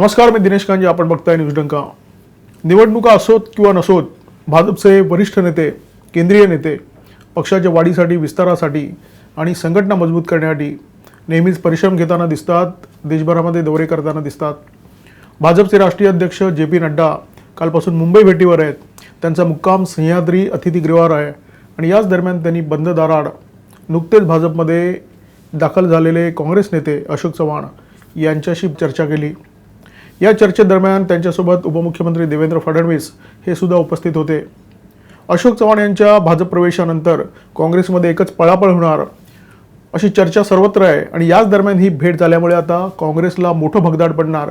नमस्कार मी दिनेश कांजे आपण बघताय न्यूज डंका. निवडणुका असोत किंवा नसोत भाजपचे वरिष्ठ नेते केंद्रीय नेते पक्षाच्या वाढीसाठी विस्तारासाठी आणि संघटना मजबूत करण्यासाठी नेहमीच परिश्रम घेताना दिसतात देशभरामध्ये दौरे करताना दिसतात. भाजपचे राष्ट्रीय अध्यक्ष जे पी नड्डा कालपासून मुंबई भेटीवर आहेत. त्यांचा मुक्काम सह्याद्री अतिथीगृहावर आहे आणि याच दरम्यान त्यांनी बंद दाराड नुकतेच भाजपमध्ये दाखल झालेले काँग्रेस नेते अशोक चव्हाण यांच्याशी चर्चा केली. या चर्चेदरम्यान त्यांच्यासोबत उपमुख्यमंत्री देवेंद्र फडणवीस हे सुद्धा उपस्थित होते. अशोक चव्हाण यांच्या भाजप प्रवेशानंतर काँग्रेसमध्ये एकच पळापळ होणार. अशी चर्चा सर्वत्र आहे आणि याच दरम्यान ही भेट झाल्यामुळे आता काँग्रेसला मोठं भगदाड पडणार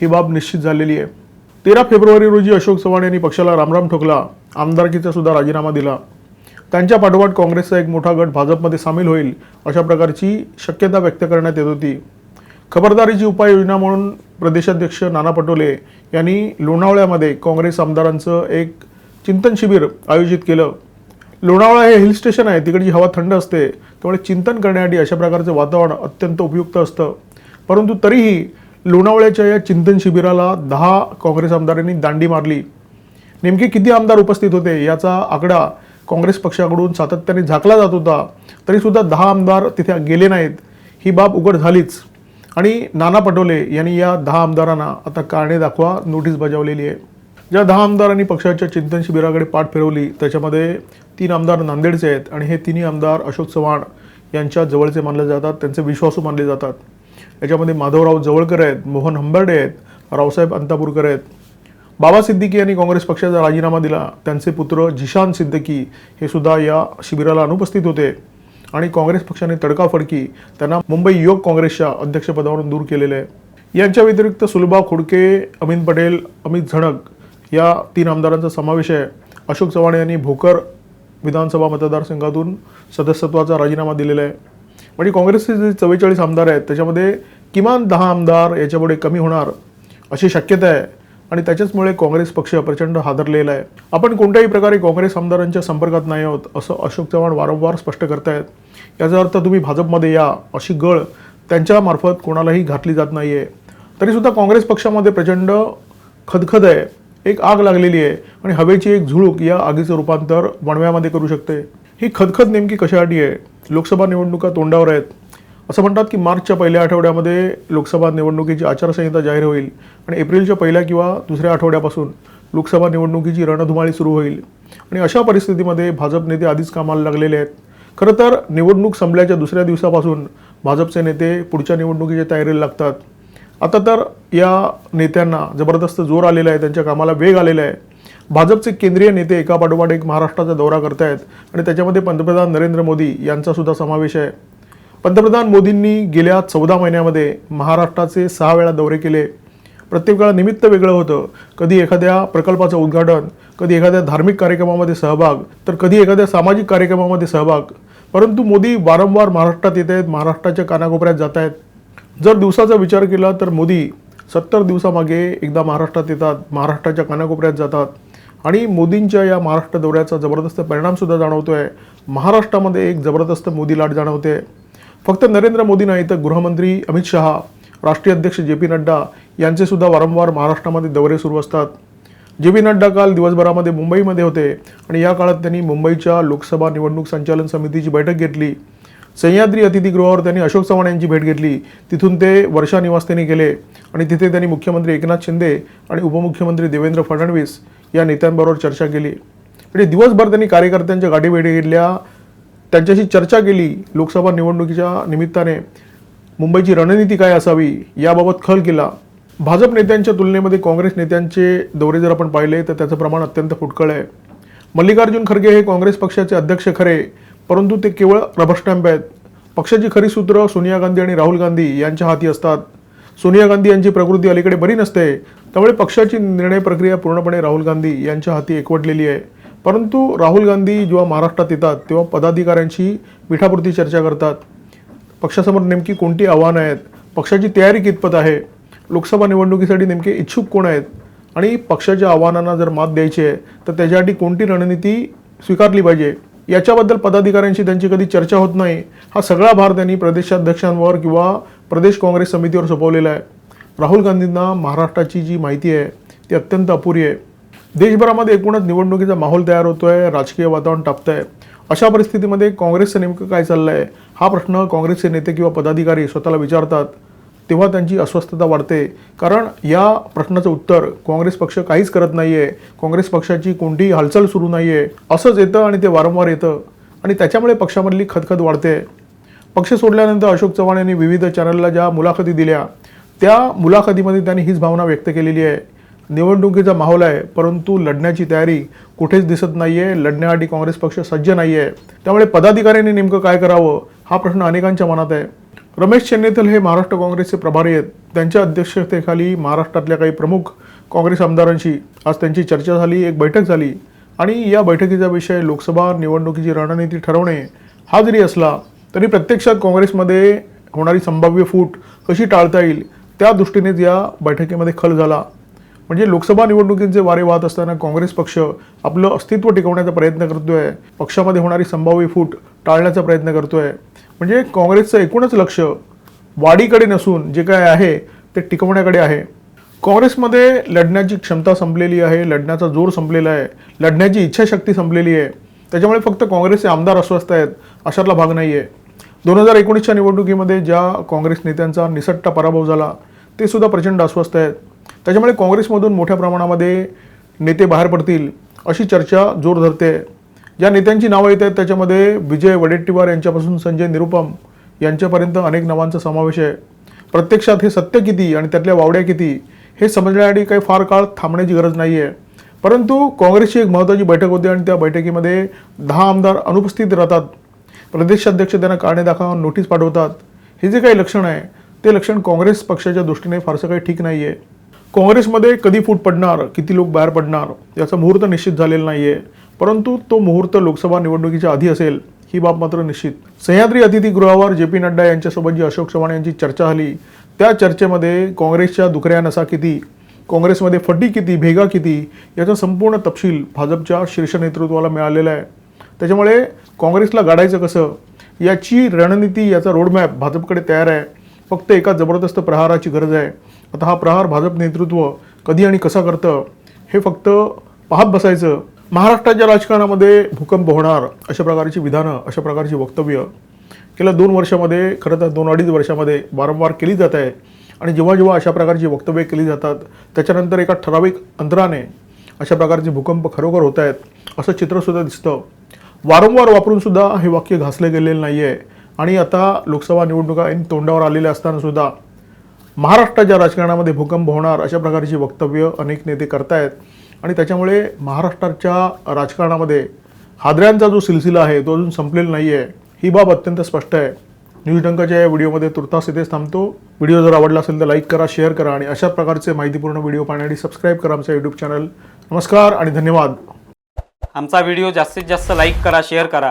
ही बाब निश्चित झालेली आहे. तेरा फेब्रुवारी रोजी अशोक चव्हाण यांनी पक्षाला रामराम ठोकला आमदारकीचा सुद्धा राजीनामा दिला. त्यांच्या पाठोपाठ काँग्रेसचा एक मोठा गट भाजपमध्ये सामील होईल अशा प्रकारची शक्यता व्यक्त करण्यात येत होती. खबरदारीची उपाययोजना म्हणून प्रदेशाध्यक्ष नाना पटोले यांनी लोणावळ्यामध्ये काँग्रेस आमदारांचं एक चिंतन शिबिर आयोजित केलं. लोणावळा हे हिल स्टेशन आहे तिकडची हवा थंड असते त्यामुळे चिंतन करण्यासाठी अशा प्रकारचं वातावरण अत्यंत उपयुक्त असतं. परंतु तरीही लोणावळ्याच्या या चिंतन शिबिराला दहा काँग्रेस आमदारांनी दांडी मारली. नेमके किती आमदार उपस्थित होते याचा आकडा काँग्रेस पक्षाकडून सातत्याने झाकला जात होता तरीसुद्धा दहा आमदार तिथे गेले नाहीत. ही बाब उघड झालीच. आणि नाना पटोले यांनी या दहा आमदारांना आता कारणे दाखवा नोटीस बजावलेली आहे. ज्या दहा आमदारांनी पक्षाच्या चिंतन शिबिराकडे पाठ फिरवली त्याच्यामध्ये तीन आमदार नांदेडचे आहेत आणि हे तिन्ही आमदार अशोक चव्हाण यांच्या जवळचे मानले जातात त्यांचे विश्वासू मानले जातात. याच्यामध्ये माधवराव जवळकर आहेत मोहन हंबर्डे आहेत रावसाहेब अंतापूरकर आहेत. बाबा सिद्दीकी यांनी काँग्रेस पक्षाचा राजीनामा दिला त्यांचे पुत्र जिशान सिद्दीकी हे सुद्धा या शिबिराला अनुपस्थित होते. आणि काँग्रेस पक्षाने तडकाफडकी त्यांना मुंबई युवक काँग्रेसच्या अध्यक्षपदावरून दूर केलेले आहे. यांच्या व्यतिरिक्त सुलभा खोडके अमित पटेल अमित झणक या तीन आमदारांचा समावेश आहे. अशोक चव्हाण यांनी भोकर विधानसभा मतदारसंघातून सदस्यत्वाचा राजीनामा दिलेला आहे. म्हणजे काँग्रेसचे जे चव्वेचाळीस आमदार आहेत त्याच्यामध्ये किमान दहा आमदार याच्यापुढे कमी होणार अशी शक्यता आहे. आणि त्याच्याचमुळे काँग्रेस पक्ष प्रचंड हादरलेला आहे. आपण कोणत्याही प्रकारे काँग्रेस आमदारांच्या संपर्कात नाही आहोत असं अशोक चव्हाण वारंवार स्पष्ट करतायत. याचा अर्थ तुम्ही भाजपमध्ये या अशी गळ त्यांच्यामार्फत कोणालाही घातली जात नाही आहे तरीसुद्धा काँग्रेस पक्षामध्ये प्रचंड खदखद आहे. एक आग लागलेली आहे आणि हवेची एक झुळूक या आगीचं रूपांतर वणव्यामध्ये करू शकते. ही खदखद नेमकी कशासाठी आहे? लोकसभा निवडणुका तोंडावर आहेत. असं म्हणतात की मार्चच्या पहिल्या आठवड्यामध्ये लोकसभा निवडणुकीची आचारसंहिता जाहीर होईल आणि एप्रिलच्या पहिल्या किंवा दुसऱ्या आठवड्यापासून लोकसभा निवडणुकीची रणधुमाळी सुरू होईल. आणि अशा परिस्थितीमध्ये भाजप नेते आधीच कामाला लागलेले आहेत. खरं तर निवडणूक संपल्याच्या दुसऱ्या दिवसापासून भाजपचे नेते पुढच्या निवडणुकीच्या तयारीला लागतात. आता तर या नेत्यांना जबरदस्त जोर आलेला आहे त्यांच्या कामाला वेग आलेला आहे. भाजपचे केंद्रीय नेते एका पाठोपाठ एक महाराष्ट्राचा दौरा करतायत आणि त्याच्यामध्ये पंतप्रधान नरेंद्र मोदी यांचा सुद्धा समावेश आहे. पंतप्रधान मोदींनी गेल्या चौदा महिन्यामध्ये महाराष्ट्राचे सहा वेळा दौरे केले. प्रत्येक वेळा निमित्त वेगळं होतं. कधी एखाद्या प्रकल्पाचं उद्घाटन कधी एखाद्या धार्मिक कार्यक्रमामध्ये सहभाग तर कधी एखाद्या सामाजिक कार्यक्रमामध्ये सहभाग. परंतु मोदी वारंवार महाराष्ट्रात येत आहेत महाराष्ट्राच्या कानाकोपऱ्यात जात आहेत. जर दिवसाचा विचार केला तर मोदी सत्तर दिवसामागे एकदा महाराष्ट्रात येतात महाराष्ट्राच्या कानाकोपऱ्यात जातात. आणि मोदींच्या या महाराष्ट्र दौऱ्याचा जबरदस्त परिणामसुद्धा जाणवतो आहे महाराष्ट्रामध्ये एक जबरदस्त मोदी लाट जाणवते. फक्त नरेंद्र मोदी नाही तर गृहमंत्री अमित शहा राष्ट्रीय अध्यक्ष जे पी नड्डा यांचे सुद्धा वारंवार महाराष्ट्रामध्ये दौरे सुरू असतात. जे पी नड्डा काल दिवसभरामध्ये मुंबईमध्ये होते आणि या काळात त्यांनी मुंबईच्या लोकसभा निवडणूक संचालन समितीची बैठक घेतली. सह्याद्री अतिथीगृहावर त्यांनी अशोक चव्हाण यांची भेट घेतली. तिथून ते वर्षा निवासस्थानी गेले आणि तिथे त्यांनी मुख्यमंत्री एकनाथ शिंदे आणि उपमुख्यमंत्री देवेंद्र फडणवीस या नेत्यांबरोबर चर्चा केली. म्हणजे दिवसभर त्यांनी कार्यकर्त्यांच्या गाठीभेटी घेतल्या त्यांच्याशी चर्चा केली लोकसभा निवडणुकीच्या निमित्ताने. मुंबईची रणनीती काय असावी याबाबत खल केला. भाजप नेत्यांच्या तुलनेमध्ये काँग्रेस नेत्यांचे दौरे जर आपण पाहिले तर त्याचं प्रमाण अत्यंत फुटकळ आहे. मल्लिकार्जुन खरगे हे काँग्रेस पक्षाचे अध्यक्ष खरे परंतु ते केवळ रबरस्टॅम्प आहेत. पक्षाची खरी सूत्र सोनिया गांधी आणि राहुल गांधी यांच्या हाती असतात. सोनिया गांधी यांची प्रकृती अलीकडे बरी नसते त्यामुळे पक्षाची निर्णय प्रक्रिया पूर्णपणे राहुल गांधी यांच्या हाती एकवटलेली आहे. परंतु राहुल गांधी जेव्हा महाराष्ट्रात येतात तेव्हा पदाधिकाऱ्यांशी मिठापुरती चर्चा करतात. पक्षासमोर नेमकी कोणती आव्हानं आहेत? पक्षाची तयारी कितपत आहे? लोकसभा निवडणुकीसाठी नेमके इच्छुक कोण आहेत? आणि पक्षाच्या आव्हानांना जर मात द्यायची आहे तर त्याच्यासाठी कोणती रणनीती स्वीकारली पाहिजे? याच्याबद्दल पदाधिकाऱ्यांशी त्यांची कधी चर्चा होत नाही. हा सगळा भार त्यांनी प्रदेशाध्यक्षांवर किंवा प्रदेश काँग्रेस समितीवर सोपवलेला आहे. राहुल गांधींना महाराष्ट्राची जी माहिती आहे ती अत्यंत अपुरी आहे. देशभरामध्ये एकूणच निवडणुकीचा माहोल तयार होतो आहे राजकीय वातावरण तापतंय. अशा परिस्थितीमध्ये काँग्रेसचं नेमकं काय चाललं आहे हा प्रश्न काँग्रेसचे नेते किंवा पदाधिकारी स्वतःला विचारतात. तेव्हा त्यांची अस्वस्थता वाढते. कारण या प्रश्नाचं उत्तर काँग्रेस पक्ष काहीच करत नाही आहे काँग्रेस पक्षाची कोणतीही हालचाल सुरू नाही आहे असंच येतं आणि ते वारंवार येतं. आणि त्याच्यामुळे पक्षामधली खदखद वाढते. पक्ष सोडल्यानंतर अशोक चव्हाण यांनी विविध चॅनलला ज्या मुलाखती दिल्या त्या मुलाखतीमध्ये त्यांनी हीच भावना व्यक्त केलेली आहे. निवडणुकीचा माहोल आहे परंतु लढण्याची तयारी कुठेच दिसत नाही आहे लढण्यासाठी काँग्रेस पक्ष सज्ज नाही आहे त्यामुळे पदाधिकाऱ्यांनी नेमकं काय करावं हा प्रश्न अनेकांच्या मनात आहे. रमेश चेन्नेथल हे महाराष्ट्र काँग्रेसचे प्रभारी आहेत. त्यांच्या अध्यक्षतेखाली महाराष्ट्रातल्या काही प्रमुख काँग्रेस आमदारांशी आज त्यांची चर्चा झाली एक बैठक झाली. आणि या बैठकीचा विषय लोकसभा निवडणुकीची रणनीती ठरवणे हा जरी असला तरी प्रत्यक्षात काँग्रेसमध्ये होणारी संभाव्य फूट कशी टाळता येईल त्या दृष्टीनेच या बैठकीमध्ये खल झाला. म्हणजे लोकसभा निवडणुकींचे वारे वाहत असताना काँग्रेस पक्ष आपलं अस्तित्व टिकवण्याचा प्रयत्न करतोय पक्षामध्ये होणारी संभाव्य फूट टाळण्याचा प्रयत्न करतोय. म्हणजे काँग्रेसचं एकूणच लक्ष वाढीकडे नसून जे काय आहे ते टिकवण्याकडे आहे. काँग्रेसमध्ये लढण्याची क्षमता संपलेली आहे लढण्याचा जोर संपलेला आहे लढण्याची इच्छाशक्ती संपलेली आहे. त्याच्यामुळे फक्त काँग्रेसचे आमदार अस्वस्थ आहेत अशातला भाग नाही आहे दोन हजार एकोणीसच्या निवडणुकीमध्ये ज्या काँग्रेस नेत्यांचा निसट्टा पराभव झाला ते सुद्धा प्रचंड अस्वस्थ आहेत. त्याच्यामुळे काँग्रेसमधून मोठ्या प्रमाणामध्ये नेते बाहेर पडतील अशी चर्चा जोर धरते. ज्या नेत्यांची नावं येत आहेत त्याच्यामध्ये विजय वडेट्टीवार यांच्यापासून संजय निरुपम यांच्यापर्यंत अनेक नावांचा समावेश आहे. प्रत्यक्षात हे सत्य किती आणि त्यातल्या वावड्या किती हे समजण्यासाठी काही फार काळ थांबण्याची गरज नाही आहे परंतु काँग्रेसची एक महत्त्वाची बैठक होती आणि त्या बैठकीमध्ये दहा आमदार अनुपस्थित राहतात. प्रदेशाध्यक्ष त्यांना कारणे दाखवा नोटीस पाठवतात. हे जे काही लक्षण आहे ते लक्षण काँग्रेस पक्षाच्या दृष्टीने फारसं काही ठीक नाही आहे काँग्रेसमध्ये कधी फूट पडणार किती लोक बाहेर पडणार याचा मुहूर्त निश्चित झालेला नाही आहे परंतु तो मुहूर्त लोकसभा निवडणुकीच्या आधी असेल ही बाब मात्र निश्चित. सह्याद्री अतिथीगृहावर जे पी नड्डा यांच्यासोबत जी अशोक चव्हाण यांची चर्चा झाली त्या चर्चेमध्ये काँग्रेसच्या दुखऱ्या नसा किती काँग्रेसमध्ये फटी किती भेगा किती याचा संपूर्ण तपशील भाजपच्या शीर्ष नेतृत्वाला मिळालेला आहे. त्याच्यामुळे काँग्रेसला गाडायचं कसं याची रणनीती याचा रोडमॅप भाजपकडे तयार आहे. फक्त एका जबरदस्त प्रहाराची गरज आहे. आता हा प्रहार भाजप नेतृत्व कधी आणि कसा करतं हे फक्त पाहत बसायचं. महाराष्ट्राच्या राजकारणामध्ये भूकंप होणार अशा प्रकारची विधानं अशा प्रकारची वक्तव्य गेल्या दोन वर्षामध्ये खरं तर दोन अडीच वर्षामध्ये वारंवार केली जात आहे. आणि जेव्हा जेव्हा अशा प्रकारची वक्तव्य केली जातात त्याच्यानंतर एका ठराविक अंतराने अशा प्रकारचे भूकंप खरोखर होत आहेत असं चित्रसुद्धा दिसतं. वारंवार वापरूनसुद्धा हे वाक्य घासले गेलेलं नाही आहे आणि आता लोकसभा निवडणुका ऐन तोंडावर आलेल्या असताना सुद्धा महाराष्ट्राच्या राजकारणामध्ये भूकंप होणार अशा प्रकारची वक्तव्य अनेक नेते करतायत. आणि त्याच्यामुळे महाराष्ट्राच्या राजकारणामध्ये हादऱ्यांचा जो सिलसिला आहे तो अजून संपलेला नाही आहे ही बाब अत्यंत स्पष्ट आहे. न्यूज डंकाच्या या व्हिडिओमध्ये तुर्तास इथेच थांबतो. व्हिडिओ जर आवडला असेल तर लाईक करा शेअर करा आणि अशा प्रकारचे माहितीपूर्ण व्हिडिओ पाहण्यासाठी सबस्क्राईब करा आमचा यूट्यूब चॅनल. नमस्कार आणि धन्यवाद. आमचा व्हिडिओ जास्तीत जास्त लाईक करा शेअर करा.